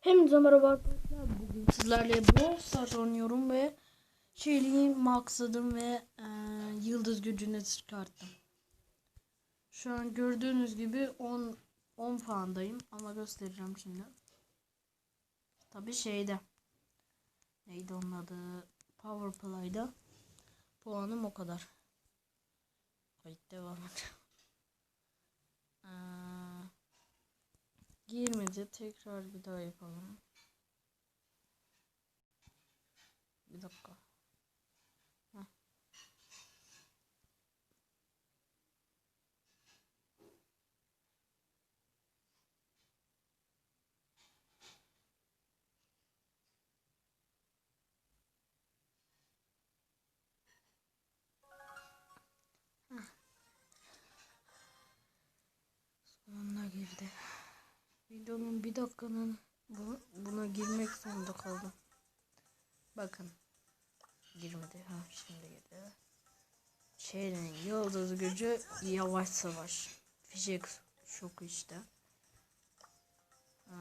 Hepinize merhaba arkadaşlar. Bugün sizlerle Brawl Stars oynuyorum ve şeyliği maksadım ve e, yıldız gücünü çıkarttım. Şu an gördüğünüz gibi 10 10 puandayım ama göstereceğim şimdi. Tabi şeyde. Neydi onun adı? Power. Puanım o kadar. Kayıt devam et. Girmedi. Tekrar bir daha yapalım. Bir dakika. Dakikanın bu, buna girmek zorunda kaldım. Bakın. Girmedi. Ha şimdi girdi. Şeylerin yıldız gücü yavaş savaş. Fişek şoku işte. Ee,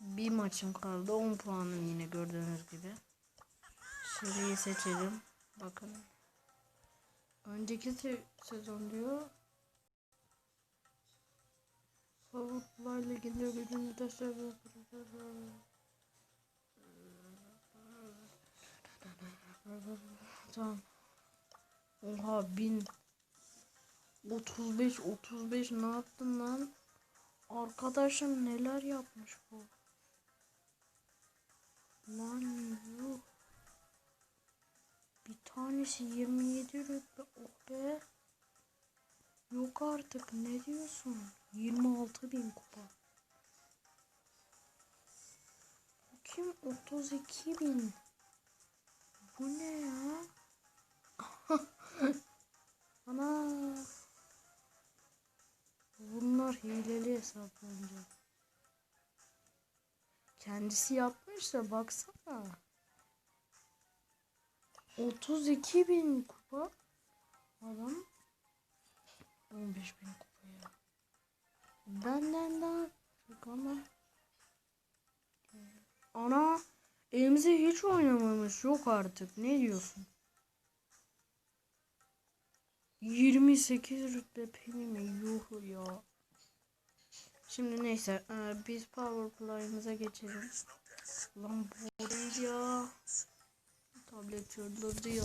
bir maçım kaldı. 10 puanım yine gördüğünüz gibi. Seriyi seçelim. Bakın. Önceki se- sezon diyor. Tavuklarla ilgili gücünü de Tamam. Oha bin. 35 35 ne yaptın lan? Arkadaşım neler yapmış bu? Lan yuh. Bir tanesi 27 rütbe. Oh be. Yok artık ne diyorsun? 26 bin kupa. Kim? 32 bin. Bu ne ya? Ana. Bunlar hileli hesap bence. Kendisi yapmış da baksana. 32 bin kupa. Adam 15 bin kupa. Benden daha çok ama. Ana elimize hiç oynamamış yok artık ne diyorsun? 28 rütbe peni mi? Yuh ya. Şimdi neyse e, biz power play'ımıza geçelim. Lan bu ya. Tablet çıldırdı ya.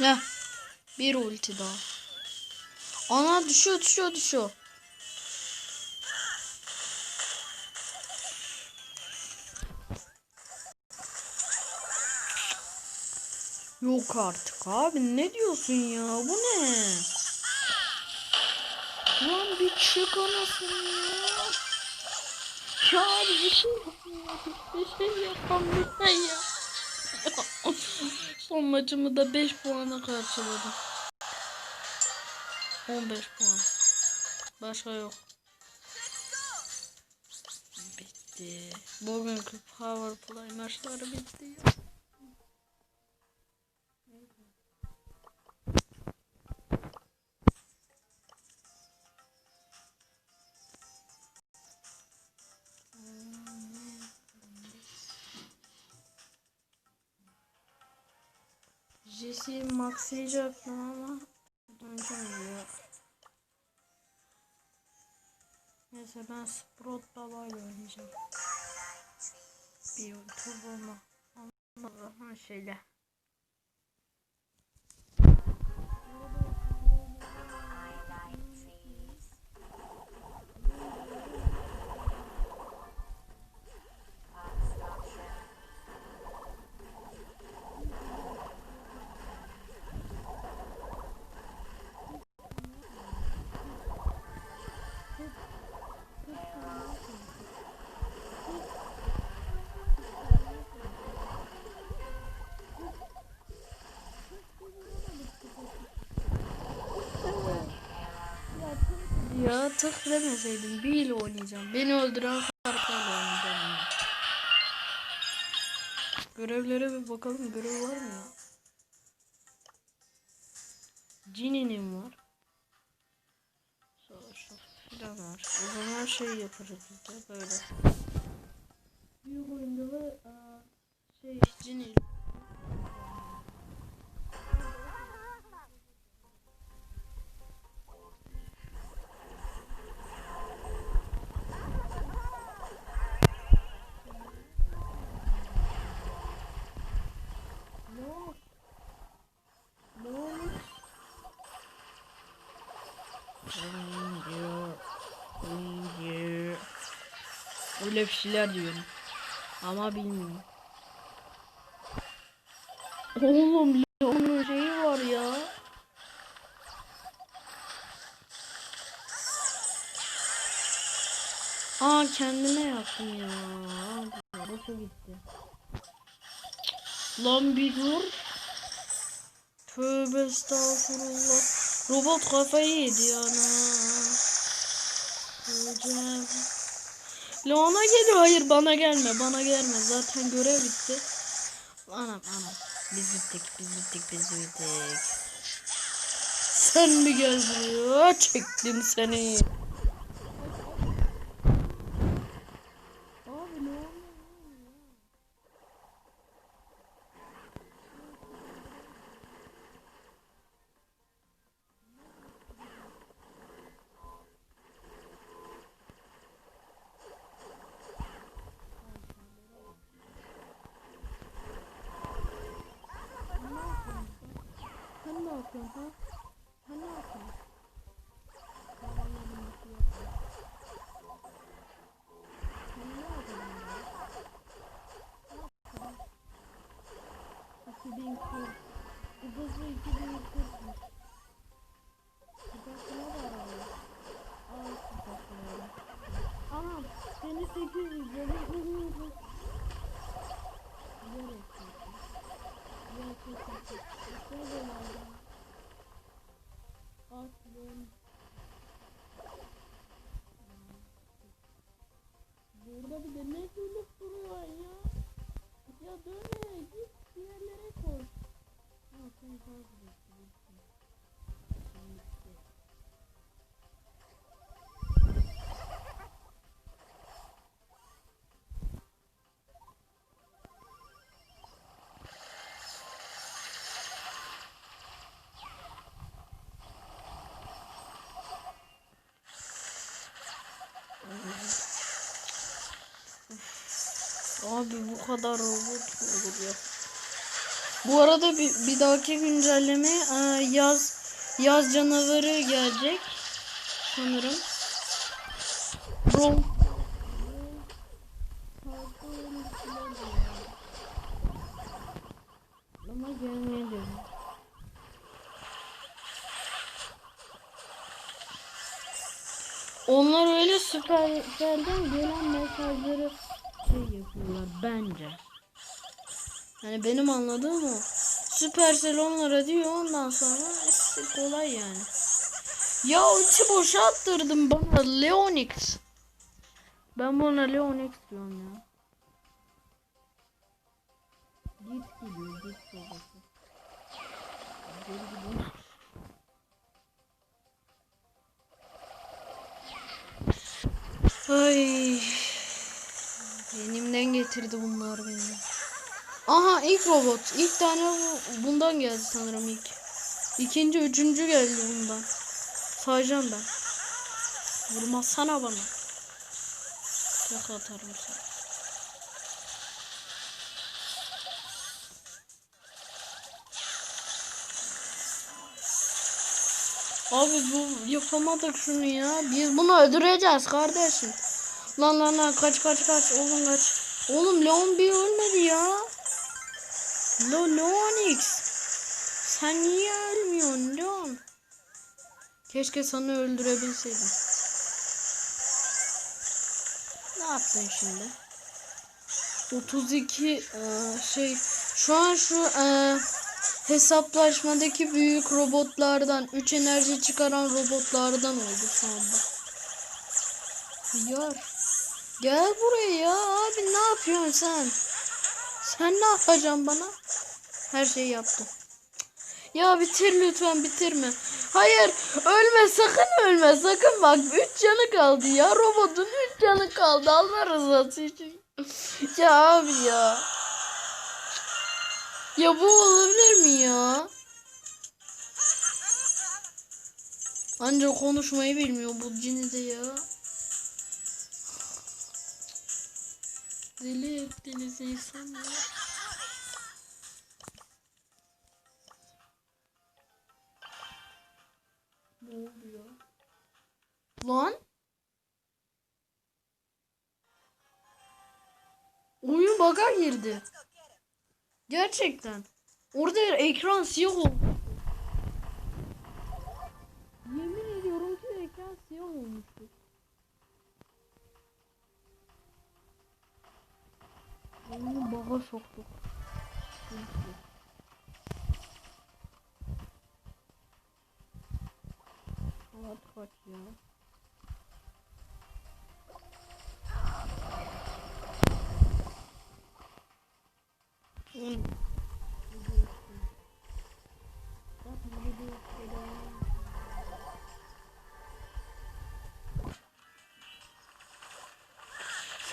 Ya bir ulti daha. Ana düşüyor düşüyor düşüyor. Yok artık abi ne diyorsun ya bu ne? Lan bir çık anasını ya. Ya bir şey yapın ya. Bir şey şey ya. Son maçımı da 5 puana karşıladım. 15 puan. Başka yok. Bitti. Bugünkü Power Play maçları bitti ya. Jesse'yi maxlayacaktım ama oynayacağım Neyse ben Sprout babayla oynayacağım. Bir turbo Allah'ın şeyle. Tık demeseydim bir ile oynayacağım. Beni öldüren karakterle oynayacağım. yani. Görevlere bir bakalım. Görev var mı ya? Cini'nin var. Savaş filan var. O zaman şey yaparız de böyle. Oyuncu. Öyle bir şeyler diyorum. Ama bilmiyorum. Oğlum onun şeyi var ya. Aa kendime yaptım ya. Nasıl gitti? Lan bir dur. Tövbe estağfurullah. Robot kafayı yedi yana. Hocam. Leon'a geliyor. Hayır bana gelme. Bana gelme. Zaten görev bitti. Anam anam. Biz bittik. Biz bittik. Biz bittik. Sen mi gel buraya? Çektim seni. Abi ne oluyor? Sen ne yapıyorsun ha? Sen ne yapıyorsun? Sen ne yapıyorsun ya? 2040. Bu hızlı 2040'mış. Sıcaklığına da arıyor. Al sıcaklığına. Anam seni 800 dedi. Güzel etsin. Güzel etsin. Güzel etsin. Aslım. Burada bir de ne Abi bu kadar robot mu olur ya? Bu arada bir, bir dahaki güncelleme e, yaz yaz canavarı gelecek sanırım. Rom Ama gelmedi. Onlar öyle süperden gelen mesajları şey yapıyorlar bence. Yani benim anladığım o. Supercell onlara diyor ondan sonra işte kolay yani. Ya içi boşalttırdım bana Leonix. Ben buna Leonix diyorum ya. Git gidiyor git babası. Geri gidiyor. Ay. Benimden getirdi bunlar beni. Aha ilk robot. İlk tane bu- bundan geldi sanırım ilk. İkinci, üçüncü geldi bundan. Sayacağım ben. Vurmazsana bana. Tek atarım sana. Abi bu yapamadık şunu ya. Biz bunu öldüreceğiz kardeşim. Lan lan lan kaç kaç kaç oğlum kaç. Oğlum Leon bir ölmedi ya. Lo Leon X. Sen niye ölmüyorsun Leon? Keşke sana öldürebilseydim. Ne yaptın şimdi? 32 eee, şey şu an şu eee, hesaplaşmadaki büyük robotlardan 3 enerji çıkaran robotlardan oldu şu anda. Yar. Gel buraya ya abi ne yapıyorsun sen? Sen ne yapacaksın bana? Her şeyi yaptım. Ya bitir lütfen bitirme. Hayır ölme sakın ölme sakın bak 3 canı kaldı ya robotun 3 canı kaldı Allah rızası için. ya abi ya. Ya bu olabilir mi ya? Ancak konuşmayı bilmiyor bu cini de ya. Deli ettiniz insan ya. Ne oluyor? Lan? Oyun bug'a girdi. Gerçekten. Orada ekran siyah oldu. Yemin ediyorum ki ekran siyah olmuştu. Oyunu bug'a soktuk. Neyse. Saat ya?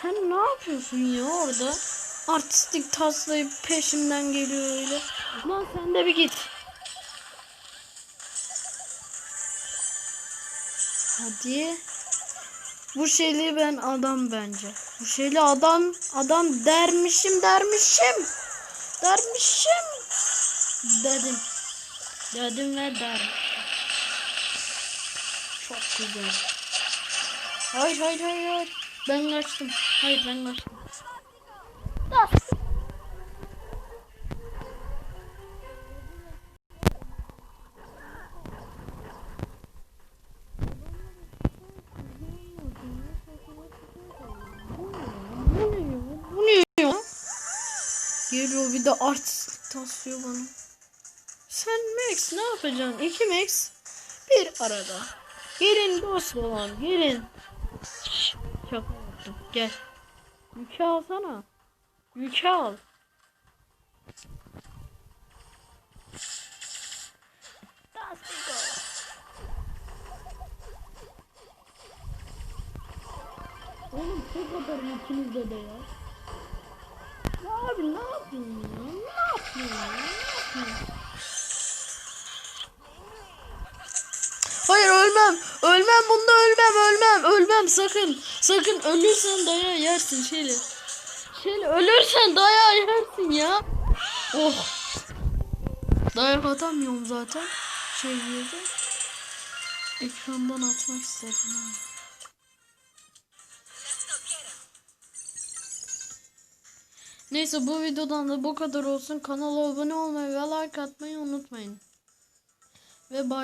Sen ne yapıyorsun ya orada? Artistik taslayıp peşimden geliyor öyle. Lan sen de bir git. Hadi. Bu şeyli ben adam bence. Bu şeyli adam adam dermişim dermişim. Dermişim. Dedim. Dedim ve der. Çok güzel. Hayır hayır hayır hayır. Ben kaçtım. Hayır ben kaçtım. Ya? Geliyor bir de artistlik taslıyor bana. Sen Max ne yapacaksın? İki Max bir arada. Gelin dost olalım gelin. Şaka yaptım. Gel. Yükü alsana. Yükü al. Oğlum çok atarım ikinizde de ya. Ya abi ne yapıyorsun ya? Ne yapıyorsun ya? Ne yapıyorsun? Hayır ölmem. Ölmem bunda ölmem ölmem. Ölmem sakın. Sakın ölürsen dayağı yersin Şeli. Şeli ölürsen dayağı yersin ya. Oh. Dayak atamıyorum zaten. Şey yedi. Ekrandan atmak istedim. ha. Neyse bu videodan da bu kadar olsun. Kanala abone olmayı ve like atmayı unutmayın. Ve bay